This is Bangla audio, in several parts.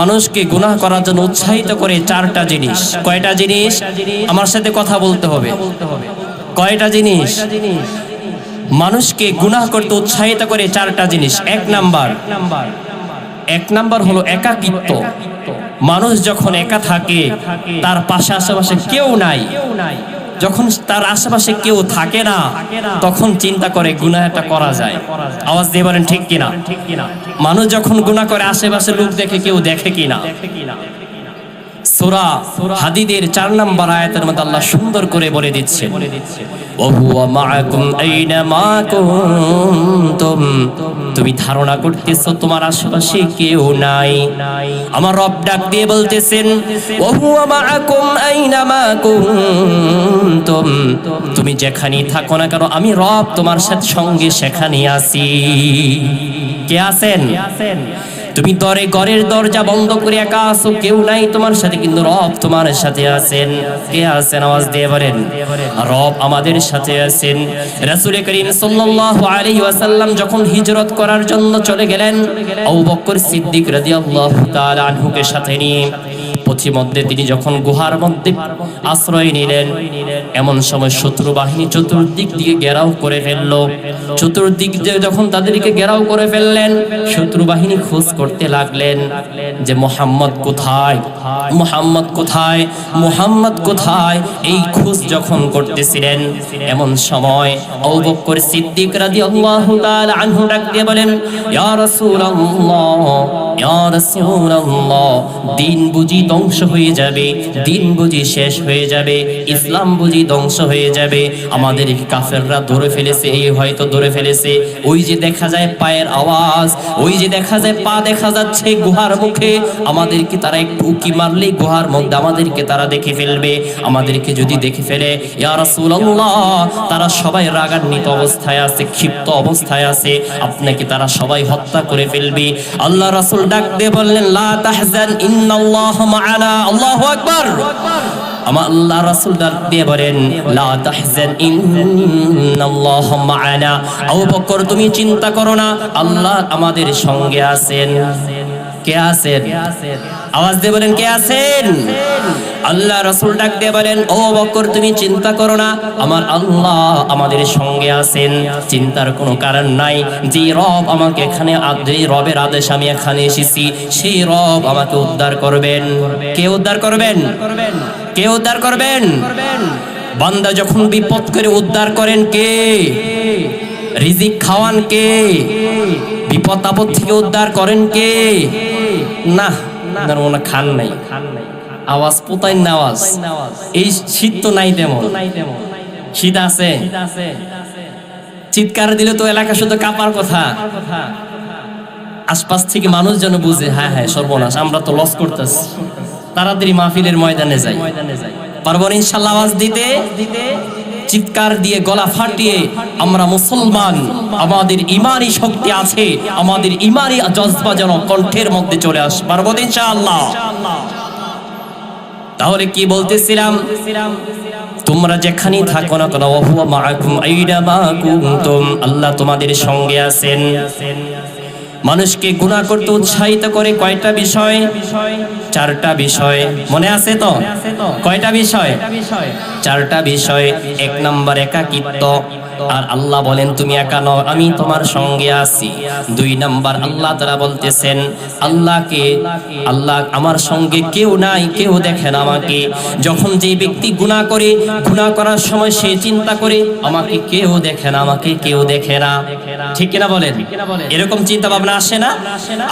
মানুষকে গুনাহ করার জন্য উৎসাহিত করে চারটা জিনিস। কয়টা জিনিস? আমার সাথে কথা বলতে হবে। কয়টা জিনিস? মানুষকে গুনাহ করতে উৎসাহিত করে চারটা জিনিস। এক নাম্বার এক নাম্বার হলো একাকিত্ব। মানুষ যখন একা থাকে, তার পাশে আশেপাশে কেউ নাই। যখন তার আশেপাশে কেউ থাকে না, তখন চিন্তা করে গুনাহটা করা যায়। আওয়াজ দিয়ে বলেন, ঠিক কিনা? মানুষ যখন গুনাহ করে আশেপাশে লোক দেখে কেউ দেখে কিনা? সূরা হাদিদের চার নম্বর আয়াতের মধ্যে আল্লাহ সুন্দর করে বলে দিচ্ছে তুমি ধারণা করতেছো তোমার আশেপাশে কেউ নাই। আমার রব ডাক দিয়ে বলতেছেন তুমি যেখানেই থাকো না কেন, আমি রব তোমার সাথে সঙ্গে সেখানে আছি। কে আছেন? তুমি দরে ঘরের দরজা বন্ধ করে একা আসো কেউ নাই তোমার সাথে, কিন্তু রব তোমার সাথে আছেন। কে আছেন? আওয়াজ দিয়ে বলেন। রব আমাদের সাথে আছেন। রাসূল করিম সাল্লাল্লাহু আলাইহি ওয়াসাল্লাম যখন হিজরত করার জন্য চলে গেলেন, আবু বকর সিদ্দিক রাদিয়াল্লাহু তাআলা আনহুকে সাথে নিয়ে পথিমধ্যে তিনি যখন গুহার মধ্যে আশ্রয় নিলেন, এমন সময় শত্রু বাহিনী চতুর্দিক দিকে ঘেরাও করে ফেলল। চতুর্দিক দিয়ে যখন তাদেরকে ঘেরাও করে ফেললেন শত্রু বাহিনী খোঁজ করতে লাগলেন যে, মোহাম্মদ কোথায়? মোহাম্মদ কোথায়? মোহাম্মদ কোথায়? এই খোঁজ যখন করতেছিলেন, এমন সময় আবু বকর সিদ্দিক রাদিয়াল্লাহু তাআলা আনহু ডাক দিয়ে বলেন, ইয়া রাসূলুল্লাহ দিন বুঝি ধ্বংস হয়ে যাবে, দিন বুঝি শেষ হয়ে যাবে, ইসলাম বুঝি ধ্বংস হয়ে যাবে। আমাদের কাফেররা ধরে ফেলেছে, এই হয়তো ধরে ফেলেছে। ওই যে দেখা যায় পায়ের আওয়াজ, ওই যে দেখা যায় পা দেখা যাচ্ছে গুহার মুখে। আমাদেরকে তারা একটু উকি মারলেই গুহার মধ্যে আমাদেরকে তারা দেখে ফেলবে। আমাদেরকে যদি দেখে ফেলে তারা সবাই রাগান্বিত অবস্থায় আছে, ক্ষিপ্ত অবস্থায় আছে। আপনাকে তারা সবাই হত্যা করে ফেলবে। আল্লাহ রাসুল ডাক দিয়ে বললেন, লা তাহজান, ইন্নাল্লাহ মা'ানা আল্লাহু আকবার। আমার আল্লাহ রাসূল ডাক দিয়ে বলেন, লা তাহজান, ইন্নাল্লাহ মা'ানা আবু বকর, তুমি চিন্তা করো না, আল্লাহ আমাদের সঙ্গে আছেন। কে আছেন? আওয়াজ দিয়ে বলেন, কে আছেন? আল্লাহ রসুল ডাক দিয়ে বলেন, ও বকর তুমি চিন্তা করো না। আমার আল্লাহ আমাদের সঙ্গে আছেন। চিন্তার কোনো কারণ নাই। যে রব আমাকে এখানে যে রবের আদেশ আমি এখানে এসেছি, সেই রব আমাকে উদ্ধার করবেন। কে উদ্ধার করবেন? কে উদ্ধার করবেন? বান্দা যখন বিপদ করে উদ্ধার করেন কে? রিজিক খাওয়ান কে? বিপদ আপদ থেকে উদ্ধার করেন কে? না মনে হয় খান নাই। আওয়াজ পোতাই না আওয়াজ এই শীত তো নাই তেমন। শীত আছে। চিৎকার দিলে তো এলাকা শুধু কাপার কথা। আশপাশ থেকে মানুষ যেন বুঝে হ্যাঁ হ্যাঁ সর্বনাশ, আমরা তো লস করতেছি। তাড়াতাড়ি মাহফিলের ময়দানে যাই। পারব ইনশাল্লাহ আওয়াজ দিতে। চিৎকার দিয়ে গলা ফাটিয়ে আমরা মুসলমান, আমাদের ইমানই শক্তি আছে, আমাদের ইমানই জজবা যেন কণ্ঠের মধ্যে চলে আস। পারব ইনশাআল্লাহ। তাহলে কি বলতেছিলাম? তোমরা যেখানেই থাকো না কেন আল্লাহ তোমাদের সঙ্গে আছেন। মানুষকে গুনাহ করতে উৎসাহিত করে কয়টা বিষয়? চারটা বিষয়। মনে আছে তো? কয়টা বিষয়? চারটা বিষয়। এক নম্বর একাকিত্ব। আর আল্লাহ বলেন, তুমি একা নও, আমি তোমার সঙ্গে আছি। দুই নাম্বার, আল্লাহ তারা বলতেছেন, আল্লাহকে, আল্লাহ আমার সঙ্গে কেউ নাই, কেউ দেখেন আমাকে। যখন যে ব্যক্তি গুনাহ করে, গুনাহ করার সময় সে চিন্তা করে, আমাকে কেউ দেখে না, আমাকে কেউ দেখে না। ঠিক কিনা বলেন? এরকম চিন্তা ভাবনা আসে না?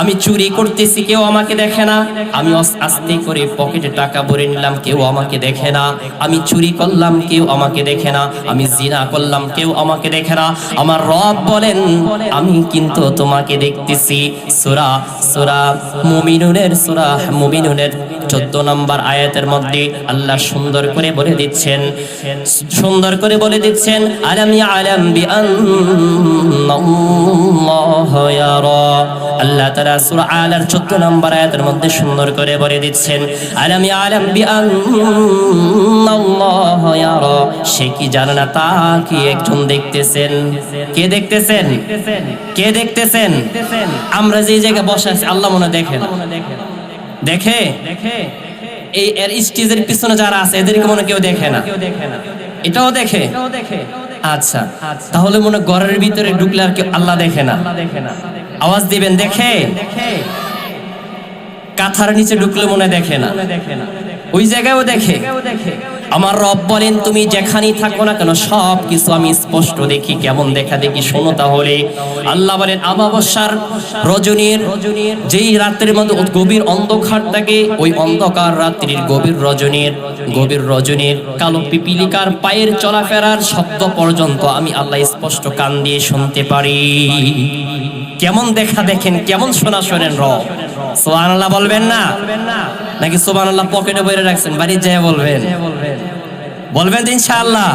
আমি চুরি করতেছি, কেউ আমাকে দেখে না। আমি আস্তে করে পকেটে টাকা ভরে নিলাম, কেউ আমাকে দেখে না। আমি চুরি করলাম, কেউ আমাকে দেখে না। আমি জিনা করলাম, কেউ আমাকে দেখে না। আমার রব বলেন, আমি কিন্তু তোমাকে দেখতেছি। সুরা সুরা মুমিনুনের সুরা মুমিনুনের চোদ্দ নম্বর আয়াতের মধ্যে আল্লাহ সুন্দর করে বলে দিচ্ছেন, সুন্দর করে বলে দিচ্ছেন, আলাম আলাম বি আল্লাহ তাআলা সূরা আলার 14 নম্বর আয়াতের মধ্যে সুন্দর করে বলে দিচ্ছেন, আলাম আলাম বি সে কি জানে না, তা কি একজন দেখতেছেন? কে দেখতেছেন? কে দেখতেছেন? আমরা যে জায়গায় বসে আছি, আল্লাহ মনে দেখেন। দেখে? এই এর স্টেজের পিছনে যারা আছে, এদেরকে মনে কেউ দেখে না। এটাও দেখে? আচ্ছা তাহলে মনে ঘরের ভিতরে ঢুকলে আর কেউ আল্লাহ দেখে না। আওয়াজ দিবেন, দেখে? কাথার নিচে ঢুকলে মনে দেখে না। ওই জায়গায়ও দেখে। আমার রব বলেন, তুমি যেখানেই থাকো না কেন সব কিছু আমি স্পষ্ট দেখি। কেমন দেখা দেখি শোনো তাহলে। আল্লাহ বলেন, আমাবস্যার রজনীর, যেই রাত্রের মধ্যে গভীর অন্ধকার থাকে, ওই অন্ধকার রাত্রির গভীর রজনীর গভীর রজনীর কালো পিপিলিকার পায়ের চলাফেরার শব্দ পর্যন্ত আমি আল্লাহ স্পষ্ট কান দিয়ে শুনতে পারি। কেমন দেখা দেখেন, কেমন শোনা শোনেন রব। সোহান আল্লাহ বলবেন না? নাকি সোহান আল্লাহ পকেটে বইরে রাখছেন, বাড়ি যায় বলবেন? বলবেন ইনশাআল্লাহ।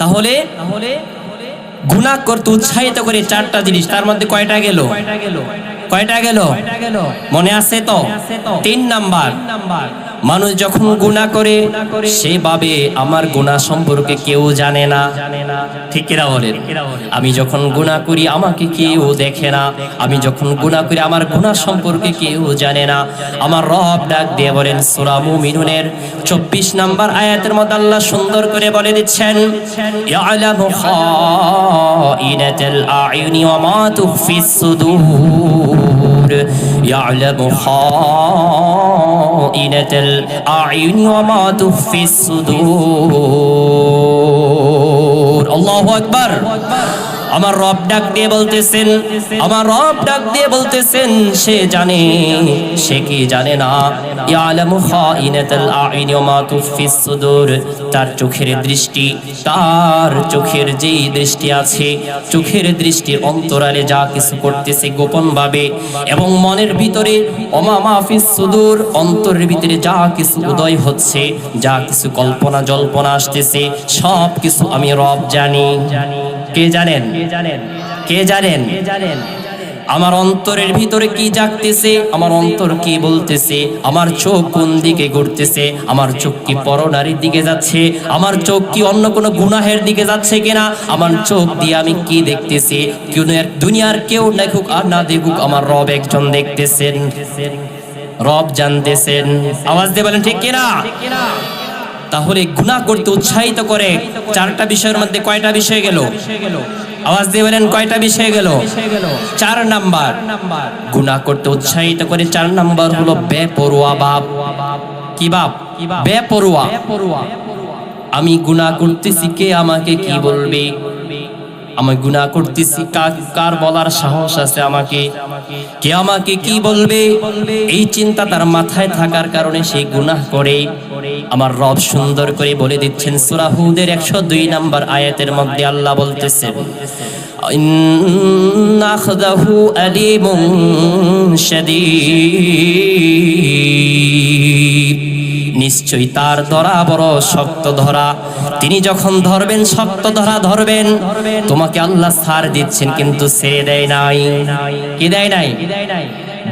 তাহলে গুনাহ করতে উৎসাহিত করে চারটা জিনিস, তার মধ্যে কয়টা গেল? কয়টা গেল? মনে আছে তো? তিন নাম্বার। মানুষ যখন গুনাহ করে, সেভাবে আমার গুনাহ সম্পর্কে কেউ জানে না। ঠিক কিনা বলেন? আমি যখন গুনাহ করি, আমাকে কেউ দেখে না। আমি যখন গুনাহ করি, আমার গুনাহ সম্পর্কে কেউ জানে না। আমার রব ডাক দিয়ে বলেন, সূরা মুমিনুনের 24 নাম্বার আয়াতের মধ্যে আল্লাহ সুন্দর করে বলে দিচ্ছেন, ইয়ালামু খাইনাতাল আয়ুনি ওয়া মা তুখফিস সুদূর। ইয়ালামু খাইনাতাল আয়ুনি ওয়া মা তুখফিস সুদূর আল্লাহু আকবার আমার রব ডাক দিয়ে বলতেছেন, আমার রব ডাক দিয়ে বলতেছেন, সে জানে, সে কি জানে না? ইয়ালামু খাইনাতাল আইনি ওয়া মা তুফিস সুদূর। তার চোখের দৃষ্টি, তার চোখের যেই দৃষ্টি আছে, চোখের দৃষ্টির অন্তরালে যা কিছু করতেছে গোপন ভাবে এবং মনের ভিতরে, ওমা মাফিস সুদুর, অন্তরের ভিতরে যা কিছু উদয় হচ্ছে, যা কিছু কল্পনা জল্পনা আসতেছে সব কিছু আমি রব জানি জানি। কে জানেন? কে জানেন? আমার অন্তরের ভিতরে কি জাগতেছে? আমার অন্তর কি বলতেছে? আমার চোখ কোন দিকে ঘুরতেছে? আমার চোখ কি পরনারীর দিকে যাচ্ছে? আমার চোখ কি অন্য কোনো গুনাহের দিকে যাচ্ছে কিনা? আমার চোখ দিয়ে আমি কি দেখতেছি? দুনিয়ার কেউ দেখুক আর না দেখুক আমার রব একজন দেখতেছেন। রব জানতেছেন। আওয়াজ দিয়ে বলেন, ঠিক কিনা? তাহলে গুণা করতে উৎসাহিত করে। চারটা বিষয়ের মধ্যে কয়টা বিষয় গেল? আওয়াজ দিয়ে বলেন, কয়টা বিষয় গেল? চার নাম্বার। গুণা করতে উৎসাহিত করে চার নাম্বার হলো বেপরোয়া বাপ। কি বাপ? বেপরোয়া। আমি গুণা করতেছি, কে আমাকে কি বলবে? আমি গুনাহ করতেছি। কার বলার সাহস আছে আমাকে? কে আমাকে কি বলবে? এই চিন্তা তার মাথায় থাকার কারণে সে গুনাহ করে। আমার রব সুন্দর করে বলে দিচ্ছেন, সূরা হুদের 102 নম্বর আয়াতের মধ্যে আল্লাহ বলতেছেন ইন্নাখদাহু আলিমুন শাদীদ। নিশ্চয়ই তার ধরা বড় শক্ত ধরা। তিনি যখন ধরবেন, শক্ত ধরা ধরবেন, তোমাকে আল্লাহ সার দিচ্ছেন, কিন্তু সে দেয় নাই। কি দেয় নাই?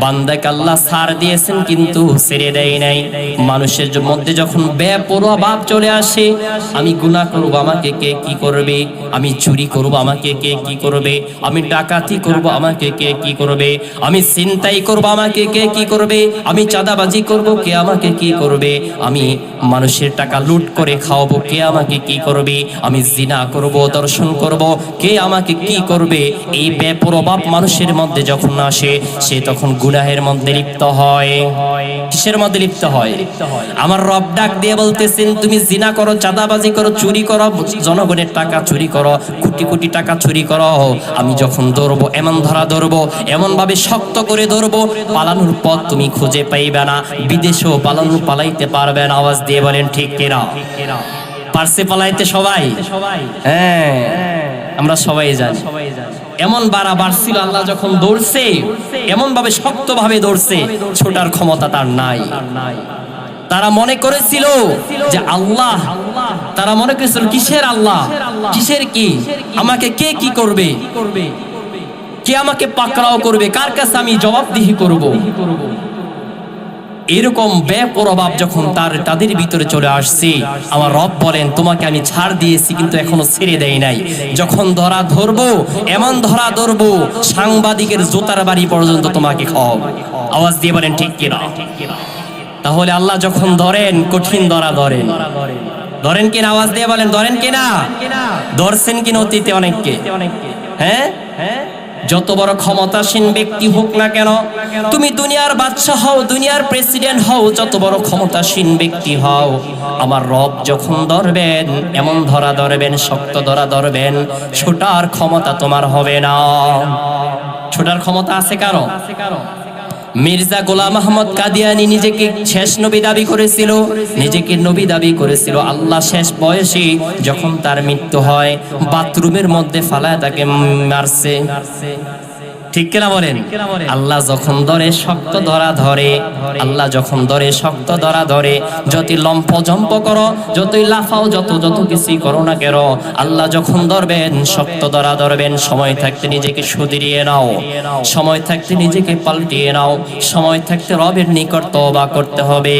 বান্দাকে আল্লাহ সার দিয়েছেন কিন্তু ছেড়ে দেয় নাই। মানুষের মধ্যে যখন বেপরোয়া ভাব চলে আসে, আমি গুনাহ করব, আমাকে কে কি করবে? আমি চুরি করব, আমাকে কে কি করবে? আমি ডাকাতি করব, আমাকে কে কি করবে? আমি চিন্তাই করব, আমাকে কে কি করবে? আমি চাঁদাবাজি করব, কে আমাকে কি করবে? আমি মানুষের টাকা লুট করে খাওয়াবো, কে আমাকে কি করবে? আমি জিনা করব, দর্শন করব, কে আমাকে কি করবে? এই বেপরবাপ মানুষের মধ্যে যখন আসে, সে তখন গুনাহের মধ্যে লিপ্ত হয়। কিসের মধ্যে লিপ্ত হয়? আমার রব ডাক দিয়ে বলতেছেন, তুমি জিনা করো, চাঁদাবাজি করো, চুরি করো, জনগণের টাকা চুরি করো, কোটি কোটি টাকা চুরি করো। আমি যখন ধরবো এমন ধরা ধরবো এমন ভাবে শক্ত করে ধরবো পালানোর পথ তুমি খুঁজে পাইবে না, বিদেশেও পালানো পালাইতে পারবে না। আওয়াজ দিয়ে বলেন, ঠিক কিনা? পারছে পালাইতে সবাই সবাই? হ্যাঁ। আমরা সবাই জানি এমন বাড়া বাড়ছিল, আল্লাহ যখন দৌড়ছে এমন ভাবে শক্ত ভাবে দৌড়ছে, ছোটার ক্ষমতা তার নাই। তারা মনে করেছিল যে আল্লাহ, তারা মনে করেছিল, কিসের আল্লাহ? কিসের কি? আমাকে কে কি করবে? কে আমাকে পাকড়াও করবে? কার কাছে আমি জবাবদিহি করব? এরকম বেপরভাব যখন তার তাদের ভিতরে চলে আসছে, আমার রব বলেন, তোমাকে আমি ছাড় দিয়েছি, কিন্তু এখনও ছেড়ে দেয় নাই। যখন ধরা ধরবো, এমন ধরা ধরবো, সাংবাদিকের জোতার বাড়ি পর্যন্ত তোমাকে খাও আওয়াজ দিয়ে বলেন, ঠিক কিনা তাহলে আল্লাহ যখন ধরেন, কঠিন ধরা ধরেন। ধরেন কিনা আওয়াজ দিয়ে বলেন, ধরেন কিনা ধরছেন কিনা অতীতে অনেককে? হ্যাঁ হ্যাঁ? যত বড় ক্ষমতাসীন ব্যক্তি হোক না কেন, তুমি দুনিয়ার বাদশা হও, দুনিয়ার প্রেসিডেন্ট হও, যত বড় ক্ষমতাসীন ব্যক্তি হও। আমার রব যখন ধরবেন, এমন ধরা ধরবেন, শক্ত ধরা ধরবেন, ছোটার ক্ষমতা তোমার হবে না। ছোটার ক্ষমতা আছে কারও? মির্জা গোলাম আহমদ কাদিয়ানি নিজেকে শেষ নবী দাবি করেছিল, নিজেকে নবী দাবি করেছিল। আল্লাহ শেষ বয়সে যখন তার মৃত্যু হয়, বাথরুমের মধ্যে ফালায় তাকে মারছে। ঠিক কিনা বলেন? আল্লাহ যখন ধরে শক্ত ধরা ধরে আল্লাহ যখন ধরে শক্ত ধরা ধরে যতই লম্প জম্প করো যতই লাফাও যত যত কিছুই করো না কেন আল্লাহ যখন ধরবেন শক্ত ধরা ধরবেন সময় থাকতে নিজেকে সুদিরিয়ে নাও সময় থাকতে নিজেকে পাল্টিয়ে নাও সময় থাকতে রবের নিকট তওবা করতে হবে।